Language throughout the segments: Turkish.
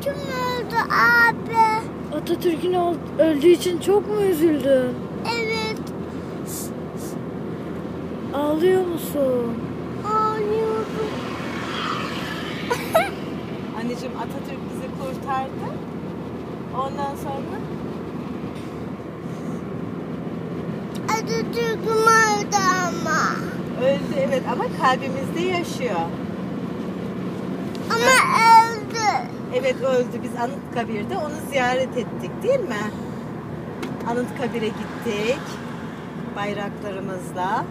Atatürk'üm öldü abi. Atatürk'ün öldüğü için çok mu üzüldün? Evet. Ağlıyor musun? Ağlıyorum. Anneciğim Atatürk bizi kurtardı. Ondan sonra Atatürk'üm öldü ama. öldü evet ama kalbimizde yaşıyor. Ama öldü. Evet öldü. Biz Anıtkabir'de onu ziyaret ettik değil mi? Anıtkabir'e gittik. Bayraklarımızla.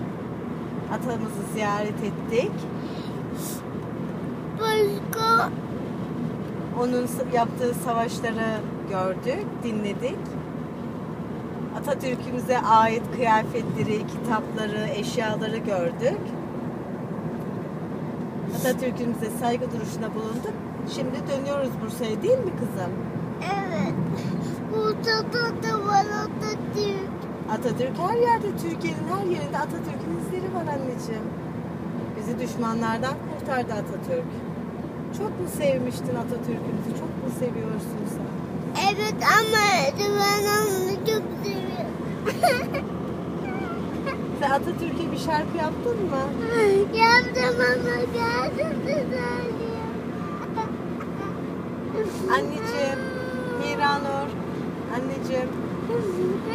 Atamızı ziyaret ettik. Başka Onun yaptığı savaşları gördük, dinledik. Atatürk'ümüze ait kıyafetleri, kitapları, eşyaları gördük. Atatürk'ümüze saygı duruşuna bulunduk. Şimdi dönüyoruz Bursa'ya değil mi kızım? evet. Burada da var Atatürk. Atatürk her yerde, Türkiye'nin her yerinde Atatürk'ün izleri var anneciğim. Bizi düşmanlardan kurtardı Atatürk. Çok mu sevmiştin Atatürk'ümüzü? Çok mu seviyorsun sen? Evet ama ben onu çok seviyorum. Sen Atatürk'e bir şarkı yaptın mı? Yaptım ama geldim Anneciğim, Miranur, anneciğim.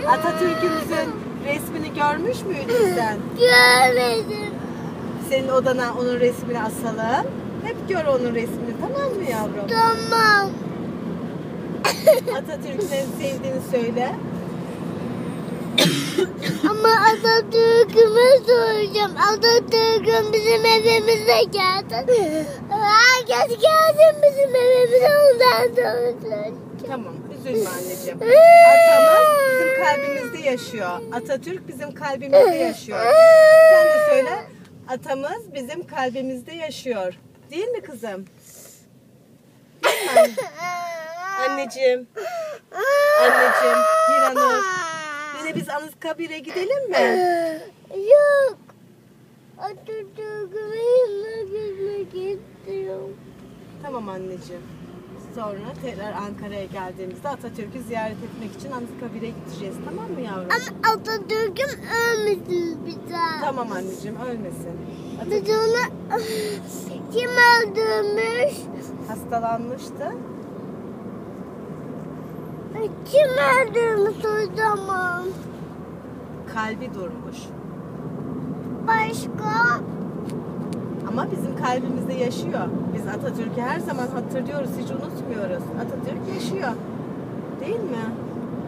Atatürk'ümüzün resmini görmüş müydün sen? Görmedim. Senin odana onun resmini asalım. Hep gör onun resmini tamam mı yavrum? Tamam. Atatürk'ün en sevdiğini söyle. Soracağım. Atatürk'üm bizim evimize geldi. Herkes geldi bizim evimize ondan soracağım. Tamam, üzülme anneciğim. Atamız bizim kalbimizde yaşıyor. Atatürk bizim kalbimizde yaşıyor. Sen de söyle. Atamız bizim kalbimizde yaşıyor. Değil mi kızım? Değil mi anne- anneciğim? Anneciğim, Hiranur. Yine biz Anıtkabir'e gidelim mi? Yok. Atatürk'üme yanına gitmek istiyorum. Tamam anneciğim. Sonra tekrar Ankara'ya geldiğimizde Atatürk'ü ziyaret etmek için Anıtkabir'e gideceğiz. Tamam mı yavrum? Ama Atatürk'üm ölmesin bir daha. Tamam anneciğim, ölmesin. Biz Atatürk onu kim öldürmüş? hastalanmıştı. Kim öldürmüş o zaman? Kalbi durmuş. Başka? Ama bizim kalbimizde yaşıyor. Biz Atatürk'ü her zaman hatırlıyoruz, hiç unutmuyoruz. Atatürk yaşıyor. Değil mi?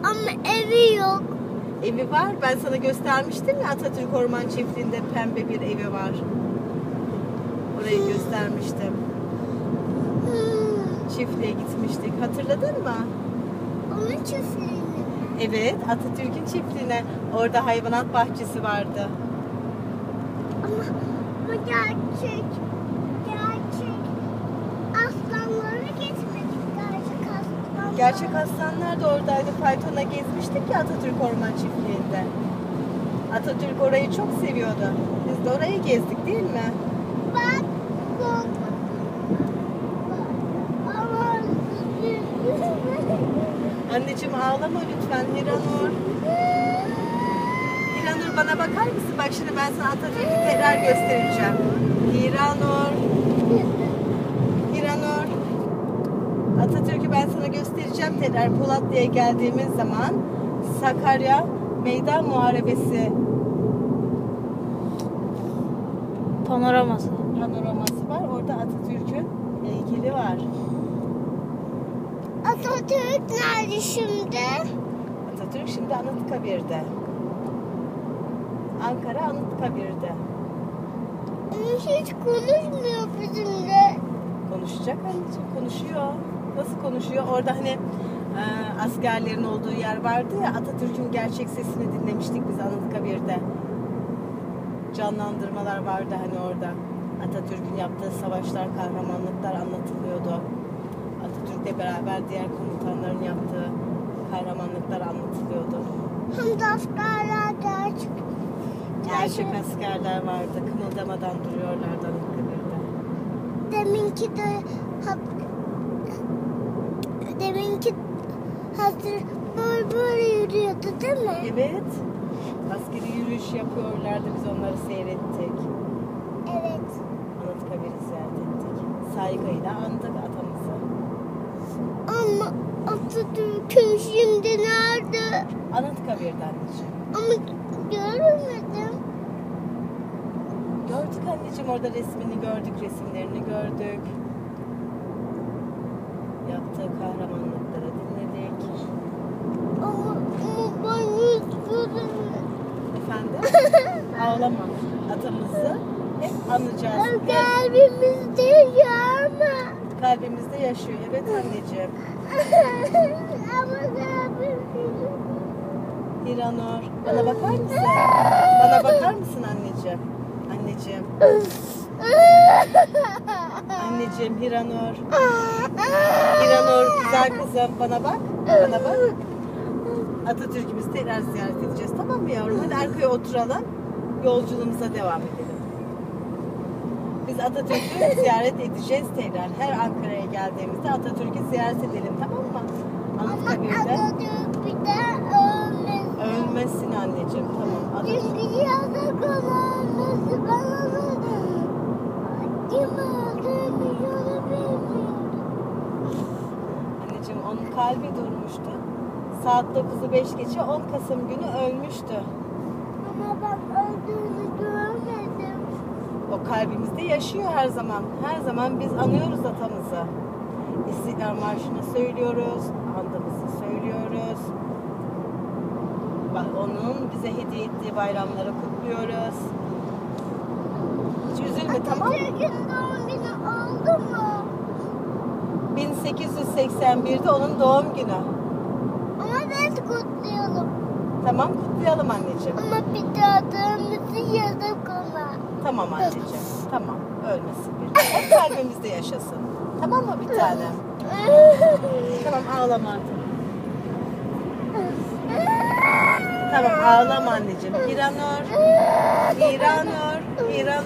Ama evi yok. Evi var. Ben sana göstermiştim ya Atatürk Orman Çiftliği'nde pembe bir evi var. Orayı göstermiştim. Hmm. Çiftliğe gitmiştik. Hatırladın mı? Onun çiftliğini. Evet, Atatürk'ün çiftliğine. Orada hayvanat bahçesi vardı. Ama, ama gerçek. Gerçek. Aslanlara gitmedik. Gerçek aslanlar. Gerçek aslanlar da oradaydı. Faytona gezmiştik ya Atatürk Orman Çiftliği'nde. Atatürk orayı çok seviyordu. Biz de orayı gezdik değil mi? Bak. bak. Ama Anneciğim ağlama lütfen Hiranur. Hiranur bana bakar mısın? Bak şimdi ben sana Atatürk'ü tekrar göstereceğim. Hiranur. Hiranur. Atatürk'ü ben sana göstereceğim tekrar Polatlı'ya geldiğimiz zaman Sakarya Meydan Muharebesi Panoraması. panoraması var. Orada Atatürk'ün heykeli var. Atatürk nerede şimdi? Atatürk şimdi Anıtkabir'de. Ankara Anıtkabir'de. Ama hiç konuşmuyor bizimle. Konuşacak anneciğim, konuşuyor. Nasıl konuşuyor? Orada hani e, askerlerin olduğu yer vardı ya Atatürk'ün gerçek sesini dinlemiştik biz Anıtkabir'de. Canlandırmalar vardı hani orada. Atatürk'ün yaptığı savaşlar, kahramanlıklar anlatılıyordu. Atatürk'le beraber diğer komutanların yaptığı kahramanlıklar anlatılıyordu. Hem de askerler gerçek. Gerçek askerler vardı. Kımıldamadan duruyorlardı Anıtkabir'de. Deminki de hap, Çünkü hazır böyle böyle yürüyordu değil mi? Evet. Askeri yürüyüş yapıyorlardı. Biz onları seyrettik. Evet. Anıtkabir'i ziyaret ettik. Saygıyla andık atamızı. Ama Atatürk'ün şimdi nerede? Anıtkabir'de anneciğim. Ama göremedim. Gördük anneciğim orada resmini gördük, resimlerini gördük. Yaptığı kahramanlıkları dinledik. Ama, ama ben üzgünüm. Efendim? Ağlama. Atamızı hep anacağız. Kalbimizde yaşama. Kalbimizde yaşıyor. Evet anneciğim. Hiranur, bana bakar mısın? Bana bakar mısın anneciğim? Anneciğim, anneciğim Hiranur. Hiranur güzel kızım bana bak. Bana bak. Atatürk'ümüzü tekrar ziyaret edeceğiz. Tamam mı yavrum? Hadi arkaya oturalım. Yolculuğumuza devam edelim. Biz Atatürk'ü ziyaret edeceğiz tekrar. Her Ankara'ya geldiğimizde Atatürk'ü ziyaret edelim tamam mı? Ama Anıtkabir'de. Atatürk bir daha ölmez. Ölmesin anneciğim tamam. Atatürk Çünkü yasak olanması bana da kim bilmiyorum. Anneciğim onun kalbi durmuştu. Saat 9'u 5 geçe 10 Kasım günü ölmüştü. Ama ben öldüğünü görmedim. O kalbimizde yaşıyor her zaman. Her zaman biz anıyoruz atamızı. İstiklal Marşı'nı söylüyoruz, andımızı söylüyoruz. Onun bize hediye ettiği bayramları kutluyoruz. Hiç üzülme tamam mı? Atatürk'ün doğum günü oldu mu? 1881'de onun doğum günü. Ama biz kutlayalım. Tamam kutlayalım anneciğim. Ama bir daha yazık ona. Tamam anneciğim. Tamam. Ölmesin bir. Hep kalbimizde yaşasın. Tamam mı bir tanem? Tamam ağlama artık. Tamam ağlama anneciğim. İranur. İranur. İranur.